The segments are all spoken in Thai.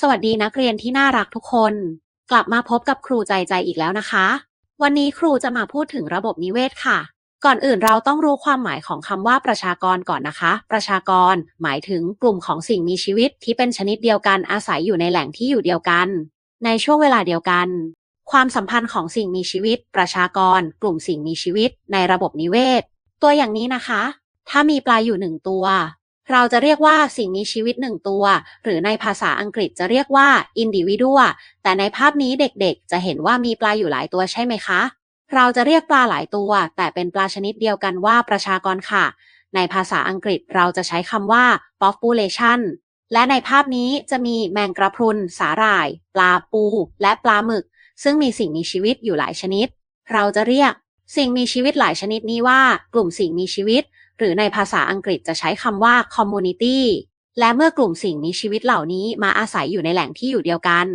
สวัสดีนักเรียนที่น่ารักทุกคน กลับมาพบกับครูใจใจอีกแล้วนะคะ วันนี้ครูจะมาพูดถึงระบบนิเวศค่ะ ก่อนอื่นเราต้องรู้ความหมายของคำว่าประชากรก่อนนะคะ ประชากร หมายถึงกลุ่มของสิ่งมีชีวิตที่เป็นชนิดเดียวกันอาศัยอยู่ในแหล่งที่อยู่เดียวกัน ในช่วงเวลาเดียวกัน ความสัมพันธ์ของสิ่งมีชีวิต ประชากร กลุ่มสิ่งมีชีวิต ในระบบนิเวศ ตัวอย่างนี้นะคะ ถ้ามีปลาอยู่หนึ่งตัว เราจะเรียกว่าสิ่งมีชีวิตหนึ่งตัว หรือในภาษาอังกฤษจะเรียกว่า individual แต่ในภาพนี้เด็กๆ จะเห็นว่ามีปลาอยู่หลายตัวใช่ไหมคะ เราจะเรียกปลาหลายตัว แต่เป็นปลาชนิดเดียวกันว่าประชากรค่ะ ในภาษาอังกฤษเราจะใช้คำว่า population และในภาพนี้จะมีแมงกระพรุน สาหร่าย ปลาปู และปลาหมึก ซึ่งมีสิ่งมีชีวิตอยู่หลายชนิด เราจะเรียก สิ่งมีชีวิตหลายชนิดนี้ว่า กลุ่มสิ่งมีชีวิต หรือในภาษาอังกฤษจะใช้คำว่า community และเมื่อกลุ่มสิ่งมีชีวิตเหล่านี้มาอาศัยอยู่ในแหล่งที่อยู่เดียวกัน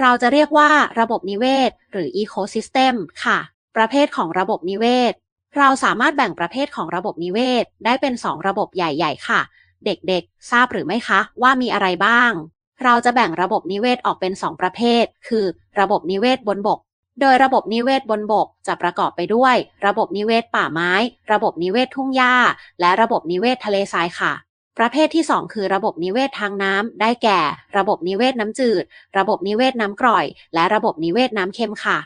เราจะเรียกว่าระบบนิเวศ หรือ ecosystem ค่ะ ประเภทของระบบนิเวศ เราสามารถแบ่งประเภทของระบบนิเวศ ได้เป็น 2 ระบบใหญ่ ๆ ค่ะ เด็กๆ ทราบหรือไม่คะว่ามีอะไรบ้าง เราจะแบ่งระบบนิเวศออกเป็น 2 ประเภท คือ ระบบนิเวศบนบก โดยระบบนิเวศบนบกจะประกอบไปด้วย ระบบนิเวศป่าไม้ ระบบนิเวศทุ่งหญ้า และระบบนิเวศทะเลทรายค่ะ ประเภทที่ 2 คือระบบนิเวศทางน้ำได้แก่ ระบบนิเวศน้ำจืด ระบบนิเวศน้ำกร่อย และระบบนิเวศน้ำเค็มค่ะ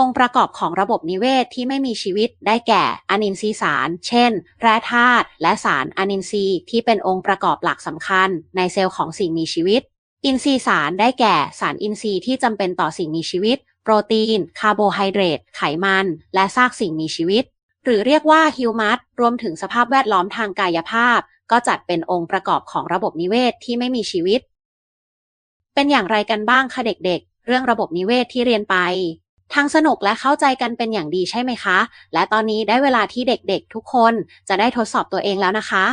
องค์ประกอบของระบบนิเวศที่ไม่มีชีวิตได้แก่อนินทรีย์สาร เช่น แร่ธาตุและสารอนินทรีย์ที่เป็นองค์ประกอบหลักสำคัญ ในเซลล์ของสิ่งมีชีวิตอินทรีย์สารได้แก่สารอินทรีย์ที่จำเป็นต่อสิ่งมีชีวิต โปรตีน คาร์โบไฮเดรต ไขมัน และซากสิ่งมีชีวิต หรือเรียกว่าฮิวมัสรวมถึงสภาพแวดล้อมทางกายภาพ ก็จัดเป็นองค์ประกอบของระบบนิเวศที่ไม่มีชีวิต เป็นอย่างไรกันบ้างคะเด็กๆ เรื่องระบบนิเวศที่เรียนไป ทั้งสนุกและเข้าใจกันเป็นอย่างดีใช่ไหมคะ และตอนนี้ได้เวลาที่เด็กๆ ทุกคนจะได้ทดสอบตัวเองแล้วนะคะ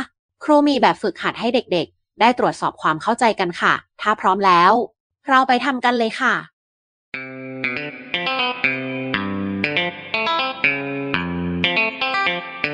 ครูมีแบบฝึกหัดให้เด็กๆ ได้ตรวจสอบความเข้าใจกันค่ะ ถ้าพร้อมแล้ว เราไปทำกันเลยค่ะ Música